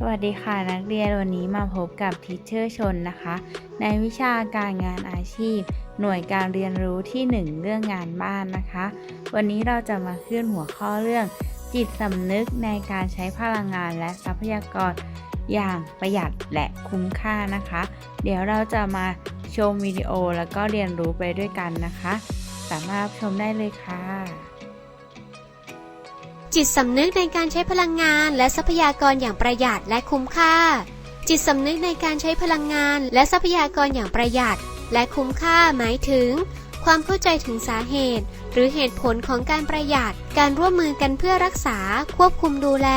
สวัสดีค่ะนักเรียนวันนี้มาพบกับทิเชอร์ชนนะคะ ในวิชาการงานอาชีพ หน่วยการเรียนรู้ที่ 1 เรื่องงานบ้านนะคะ วันนี้เราจะมาขึ้นหัวข้อเรื่อง จิตสำนึกในการใช้พลังงานและทรัพยากรอย่างประหยัดและคุ้มค่านะคะ เดี๋ยวเราจะมาชมวิดีโอแล้วก็เรียนรู้ไปด้วยกันนะคะ สามารถชมได้เลยค่ะ จิตสำนึกในการใช้พลังงานและทรัพยากรอย่างประหยัดและคุ้มค่า จิตสำนึกในการใช้พลังงานและทรัพยากรอย่างประหยัด และคุ้มค่าหมายถึง ความเข้าใจถึงสาเหตุ หรือเหตุผลของการประหยัด การร่วมมือกันเพื่อรักษา ควบคุมดูแล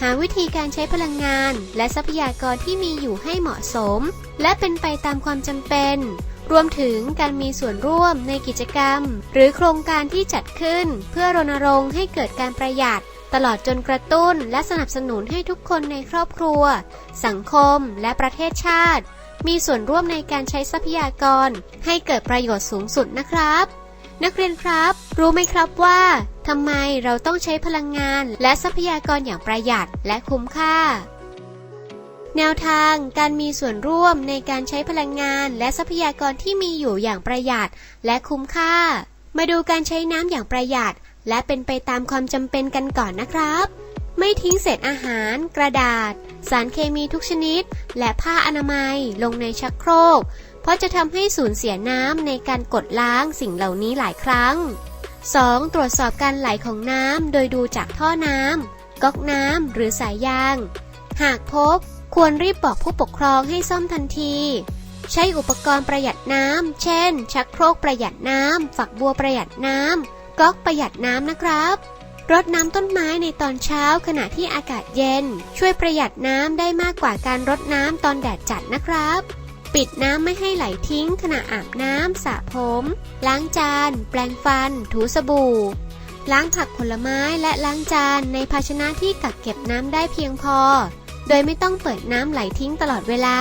หาวิธีการใช้พลังงาน และทรัพยากรที่มีอยู่ให้เหมาะสม และเป็นไปตามความจำเป็น รวมถึงการมีส่วนร่วมในกิจกรรม หรือโครงการที่จัดขึ้น เพื่อรณรงค์ให้เกิดการประหยัด ตลอดจนกระตุ้นและสนับสนุนให้ทุกคนในครอบครัว สังคมและประเทศชาติ มีส่วนร่วมในการใช้ทรัพยากร ให้เกิดประโยชน์สูงสุดนะครับ นักเรียนครับ รู้ไหมครับว่าทำไมเราต้องใช้พลังงานและทรัพยากรอย่างประหยัดและคุ้มค่า แนวทางการมีส่วนร่วมในการใช้พลังงานและทรัพยากรที่มีอยู่อย่างประหยัดและคุ้มค่า มาดูการใช้น้ำอย่างประหยัด และเป็นไปตามความจำเป็นกันก่อนนะครับ ไม่ทิ้งเศษอาหาร กระดาษ สารเคมีทุกชนิด และผ้าอนามัยลงในชักโครก เพราะจะทำให้สูญเสียน้ำในการกดล้างสิ่งเหล่านี้หลายครั้ง 2. ตรวจสอบการไหลของน้ำโดยดูจากท่อน้ำก๊อกน้ำหรือสายยาง หากพบ ควรรีบบอกผู้ปกครองให้ซ่อมทันที ใช้อุปกรณ์ประหยัดน้ำ เช่น ชักโครกประหยัดน้ำ ฝักบัวประหยัดน้ำ ก๊อกประหยัดน้ำนะครับรดน้ำต้นไม้ในตอนเช้าขณะที่อากาศเย็น ช่วยประหยัดน้ำได้มากกว่าการรดน้ำตอนแดดจัดนะครับ ปิดน้ำไม่ให้ไหลทิ้ง ขณะอาบน้ำสระผม ล้างจาน แปรงฟัน ถูสบู่ ล้างผักผลไม้และล้างจานในภาชนะที่กักเก็บน้ำได้เพียงพอ โดยไม่ต้องเปิดน้ำไหลทิ้งตลอดเวลา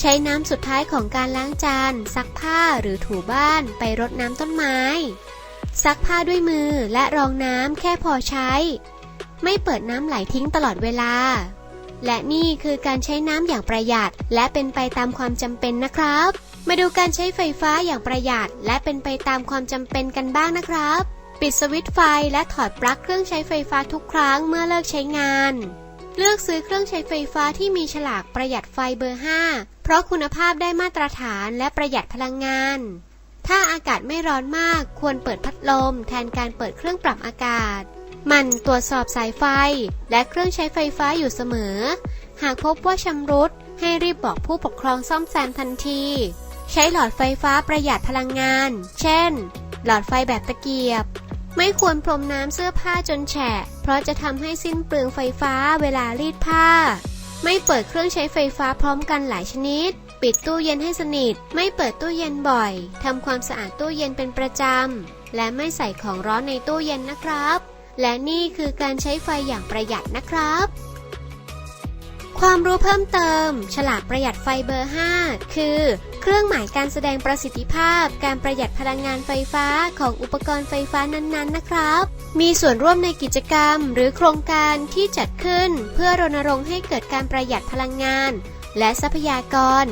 ใช้น้ำสุดท้ายของการล้างจาน ซักผ้าหรือถูบ้านไปรดน้ำต้นไม้ ซักผ้าด้วยมือและรองน้ำแค่พอใช้ ไม่เปิดน้ำไหลทิ้งตลอดเวลา และนี่คือการใช้น้ำอย่างประหยัดและเป็นไปตามความจำเป็นนะครับ มาดูการใช้ไฟฟ้าอย่างประหยัดและเป็นไปตามความจำเป็นกันบ้างนะครับ ปิดสวิตช์ไฟและถอดปลั๊กเครื่องใช้ไฟฟ้าทุกครั้งเมื่อเลิกใช้งาน เลือกซื้อเครื่องใช้ไฟฟ้าที่มีฉลากประหยัดไฟเบอร์ 5 เพราะคุณภาพได้มาตรฐานและประหยัดพลังงาน ถ้าอากาศไม่ร้อนมากควรเปิดพัดลม แทนการเปิดเครื่องปรับอากาศ มันตรวจสอบสายไฟ และเครื่องใช้ไฟฟ้าอยู่เสมอ หากพบว่าชำรุด ให้รีบบอกผู้ปกครองซ่อมแซมทันที ใช้หลอดไฟฟ้าประหยัดพลังงาน เช่น หลอดไฟแบบตะเกียบ ไม่ควรพรมน้ำเสื้อผ้าจนแฉะ เพราะจะทำให้สิ้นเปลืองไฟฟ้าเวลารีดผ้า ไม่เปิดเครื่องใช้ไฟฟ้าพร้อมกันหลายชนิด ปิดตู้เย็นให้สนิท ไม่เปิดตู้เย็นบ่อยทำความสะอาดตู้เย็นเป็นประจำ และไม่ใส่ของร้อนในตู้เย็นนะครับ และนี่คือการใช้ไฟอย่างประหยัดนะครับ ความรู้เพิ่มเติม ฉลากประหยัดไฟเบอร์ 5 คือ เครื่องหมายการแสดงประสิทธิภาพ การประหยัดพลังงานไฟฟ้าของอุปกรณ์ไฟฟ้านั้นๆนะครับ มีส่วนร่วมในกิจกรรม หรือโครงการที่จัดขึ้น เพื่อรณรงค์ให้เกิดการประหยัดพลังงาน และทรัพยากร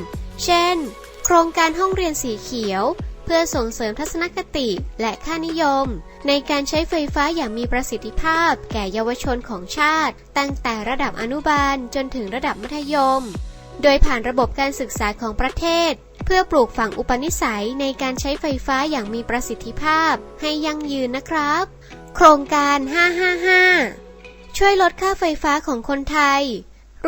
เช่น โครงการห้องเรียนสีเขียว พื่อส่งเสริมทัศนคติและค่านิยม ในการใช้ไฟฟ้าอย่างมีประสิทธิภาพ แก่เยาวชนของชาติ ตั้งแต่ระดับอนุบาลจนถึงระดับมัธยม โดยผ่านระบบการศึกษาของประเทศ เพื่อปลูกฝังอุปนิสัยในการใช้ไฟฟ้าอย่างมีประสิทธิภาพ ให้ยั่งยืนนะครับ โครงการ 555 ช่วยลดค่าไฟฟ้าของคนไทย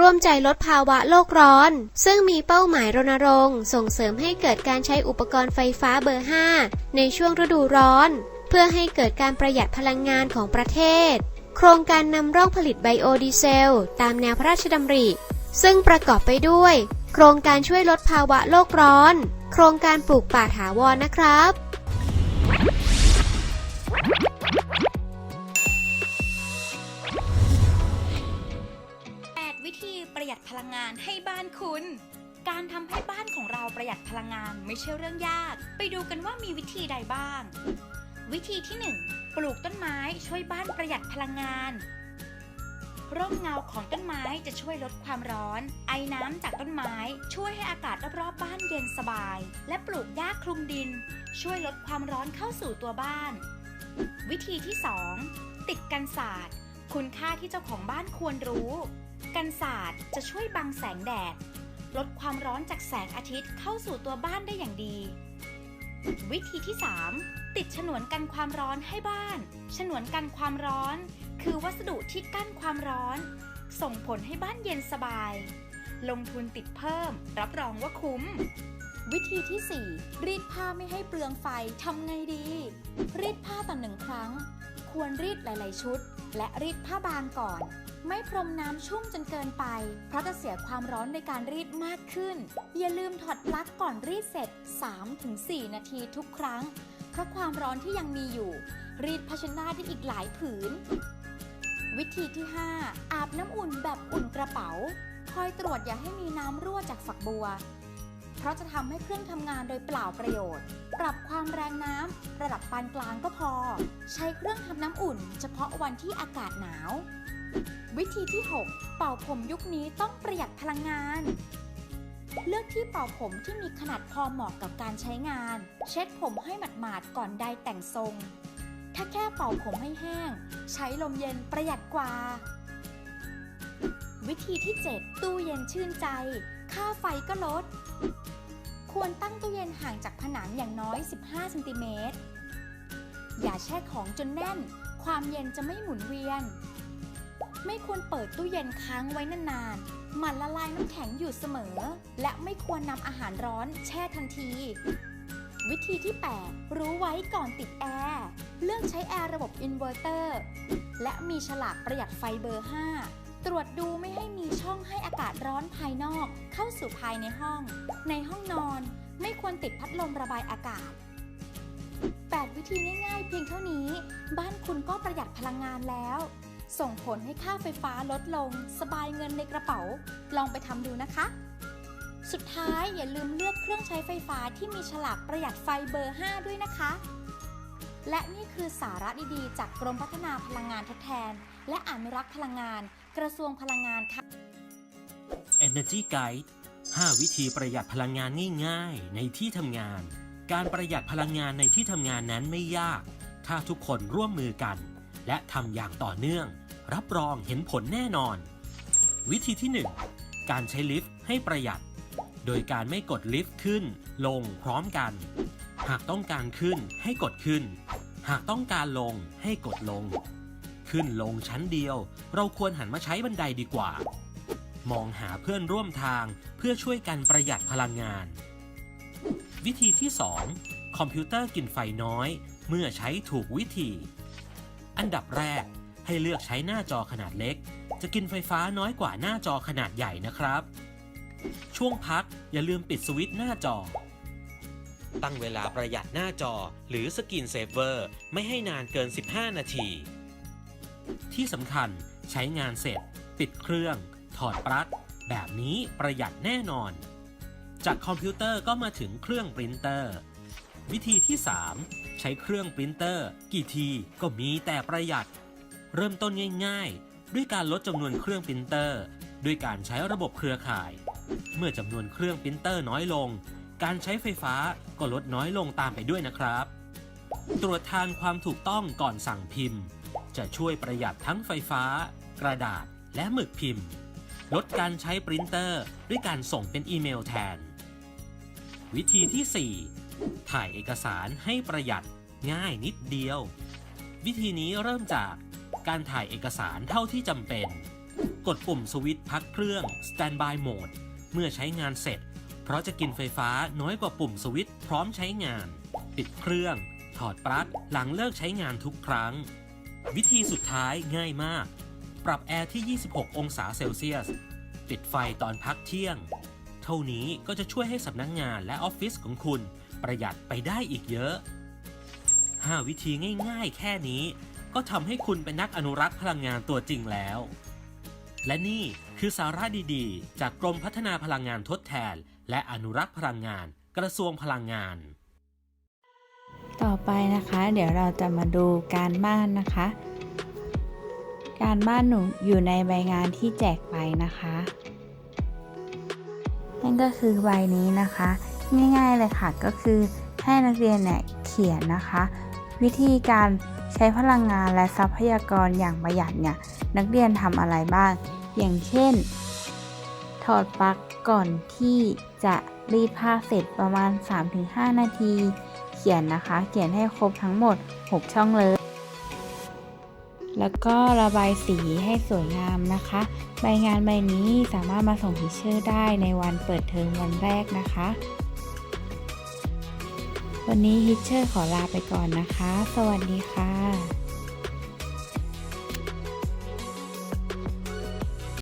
ร่วมใจลดภาวะโลกร้อน ซึ่งมีเป้าหมายรณรงค์ ส่งเสริมให้เกิดการใช้อุปกรณ์ไฟฟ้าเบอร์ 5 ในช่วงฤดูร้อน เพื่อให้เกิดการประหยัดพลังงานของประเทศ โครงการนำร่องผลิตไบโอดีเซล ตามแนวพระราชดำริ ซึ่งประกอบไปด้วย โครงการช่วยลดภาวะโลกร้อน โครงการปลูกป่าถาวรนะครับ พลังงานให้บ้านคุณ การทำให้บ้านของเราประหยัดพลังงานไม่ใช่เรื่องยาก ไปดูกันว่ามีวิธีใดบ้าง วิธีที่ 1 ปลูกต้นไม้ช่วยบ้านประหยัดพลังงานร่มเงาของต้นไม้จะช่วยลดความร้อน ไอน้ำจากต้นไม้ช่วยให้อากาศรอบๆบ้านเย็นสบาย และปลูกหญ้าคลุมดิน ช่วยลดความร้อนเข้าสู่ตัวบ้าน วิธีที่ 2 ติดกันศาสตร์ คุณค่าที่เจ้าของบ้านควรรู้ กันศาสตร์จะช่วยบังแสงแดด ลดความร้อนจากแสงอาทิตย์เข้าสู่ตัวบ้านได้อย่างดี วิธีที่ 3 ติดฉนวนกันความร้อนให้บ้าน ฉนวนกันความร้อน คือวัสดุที่กั้นความร้อน ส่งผลให้บ้านเย็นสบาย ลงทุนติดเพิ่ม รับรองว่าคุ้มวิธีที่ 4 รีดผ้าไม่ให้เปลืองไฟทำไงดี รีดผ้าต่อหนึ่งครั้ง ควรรีดหลาย ๆ ชุด และรีดผ้าบางก่อน ไม่พรมน้ำชุ่มจนเกินไป เพราะจะเสียความร้อนในการรีดมากขึ้น อย่าลืมถอดปลั๊กก่อนรีดเสร็จ 3-4 นาทีทุกครั้ง เพราะความร้อนที่ยังมีอยู่ รีดภาชนะได้อีกหลายผืน วิธีที่ 5 อาบน้ำอุ่นแบบอุ่นกระเป๋า คอยตรวจอย่าให้มีน้ำรั่วจากฝักบัว เพราะจะทำให้เครื่องทำงานโดยเปล่าประโยชน์ ปรับความแรงน้ำระดับปานกลางก็พอ ใช้เครื่องทำน้ำอุ่น เฉพาะวันที่อากาศหนาว วิธีที่ 6 เป่าผมยุคนี้ต้องประหยัดพลังงาน เลือกที่เป่าผมที่มีขนาดพอเหมาะกับการใช้งาน เช็ดผมให้หมาดๆก่อนใดแต่งทรง ถ้าแค่เป่าผมให้แห้ง ใช้ลมเย็นประหยัดกว่าวิธีที่ 7 ตู้เย็นชื่นใจ ค่าไฟก็ลด ควรตั้งตู้เย็นห่างจากผนังอย่างน้อย 15เซนติเมตร อย่าแช่ของจนแน่น ความเย็นจะไม่หมุนเวียน ไม่ควรเปิดตู้เย็นค้างไว้นานๆ หมันละลายน้ำแข็งอยู่เสมอ และไม่ควรนำอาหารร้อนแช่ทันที วิธีที่ 8 รู้ไว้ก่อนติดแอร์ เลือกใช้แอร์ระบบอินเวอร์เตอร์ และมีฉลากประหยัดไฟเบอร์ 5 ตรวจดูไม่ให้มีช่องให้อากาศร้อนภายนอก เข้าสู่ภายในห้อง ในห้องนอน ไม่ควรติดพัดลมระบายอากาศ 8 วิธีง่ายๆ เพียงเท่านี้ บ้านคุณก็ประหยัดพลังงานแล้ว ส่งผลให้ค่าไฟฟ้าลดลง สบายเงินในกระเป๋า ลองไปทำดูนะคะ สุดท้ายอย่าลืมเลือกเครื่องใช้ไฟฟ้าที่มีฉลากประหยัดไฟเบอร์ 5 ด้วยนะคะและนี่คือสาระดีๆ จากกรมพัฒนาพลังงานทดแทน และอนุรักษ์พลังงาน กระทรวงพลังงานค่ะ Energy Guide 5 วิธีประหยัดพลังงานง่ายๆ ในที่ทำงาน การประหยัดพลังงานในที่ทำงานนั้นไม่ยาก ถ้าทุกคนร่วมมือกัน และทำอย่างต่อเนื่อง รับรองเห็นผลแน่นอน วิธีที่ 1 การใช้ลิฟต์ให้ประหยัด โดยการไม่กดลิฟต์ขึ้น ลงพร้อมกัน หากต้องการขึ้นให้กดขึ้น หากต้องการลงให้กดลง ขึ้นลงชั้นเดียว เราควรหันมาใช้บันไดดีกว่า มองหาเพื่อนร่วมทางเพื่อช่วยกันประหยัดพลังงาน วิธีที่ 2 คอมพิวเตอร์กินไฟน้อย เมื่อใช้ถูกวิธี อันดับแรกให้เลือกใช้หน้าจอขนาดเล็ก จะกินไฟฟ้าน้อยกว่าหน้าจอขนาดใหญ่นะครับ ช่วงพักอย่าลืมปิดสวิตช์หน้าจอ ตั้งเวลาประหยัดหน้าจอหรือสกินเซฟเวอร์ไม่ให้นานเกิน 15 นาที ที่สำคัญใช้งานเสร็จ ปิดเครื่อง ถอดปลั๊กแบบนี้ประหยัดแน่นอน จากคอมพิวเตอร์ก็มาถึงเครื่องปรินเตอร์ วิธีที่ 3 ใช้เครื่องปรินเตอร์ กี่ทีก็มีแต่ประหยัด เริ่มต้นง่าย ๆ ด้วยการลดจำนวนเครื่องปรินเตอร์ ด้วยการใช้ระบบเครือข่าย เมื่อจำนวนเครื่องปรินเตอร์น้อยลง การใช้ไฟฟ้าก็ลดน้อยลงตามไปด้วยนะครับ ตรวจทานความถูกต้องก่อนสั่งพิมพ์ จะช่วยประหยัดทั้งไฟฟ้า กระดาษ และหมึกพิมพ์ ลดการใช้ปรินเตอร์ด้วยการส่งเป็นอีเมลแทน วิธีที่ 4 ถ่ายเอกสารให้ประหยัดง่ายนิดเดียว วิธีนี้เริ่มจากการถ่ายเอกสารเท่าที่จำเป็น กดปุ่มสวิตช์พักเครื่อง Standby Mode เมื่อใช้งานเสร็จ เพราะจะกินไฟฟ้าน้อยกว่าปุ่มสวิตช์พร้อมใช้งาน ปิดเครื่อง ถอดปลั๊กหลังเลิกใช้งานทุกครั้ง วิธีสุดท้ายง่ายมาก ปรับแอร์ที่ 26 องศาเซลเซียส ปิดไฟตอนพักเที่ยง เท่านี้ก็จะช่วยให้สำนักงงานและออฟฟิศของคุณประหยัดไปได้อีกเยอะ 5 วิธีง่ายๆ แค่นี้ ก็ทำให้คุณเป็นนักอนุรักษ์พลังงานตัวจริงแล้ว และนี่คือสาระดีๆ จากกรมพัฒนาพลังงานทดแทน และอนุรักษ์พลังงาน กระทรวงพลังงาน ต่อไปนะคะ เดี๋ยวเราจะมาดูการบ้านนะคะ การบ้านหนูอยู่ในใบงานที่แจกไปนะคะ นั่นก็คือใบนี้นะคะ ง่ายๆเลยค่ะก็คือให้นักเรียนเนี่ยเขียนนะคะ วิธีการใช้พลังงานและทรัพยากรอย่างประหยัดเนี่ยนักเรียนทำอะไรบ้าง อย่างเช่น ถอดปลั๊กก่อนที่จะรีดผ้าเสร็จประมาณ 3-5 นาที ขียนนะคะ เขียนให้ครบทั้งหมด 6 ช่องเลย แล้วก็ระบายสีให้สวยงามนะคะ ใบงานใบนี้สามารถมาส่งทิเชอร์ได้ในวันเปิดเทอมวันแรกนะคะ วันนี้ฮิตเชอร์ขอลาไปก่อนนะคะ สวัสดีค่ะ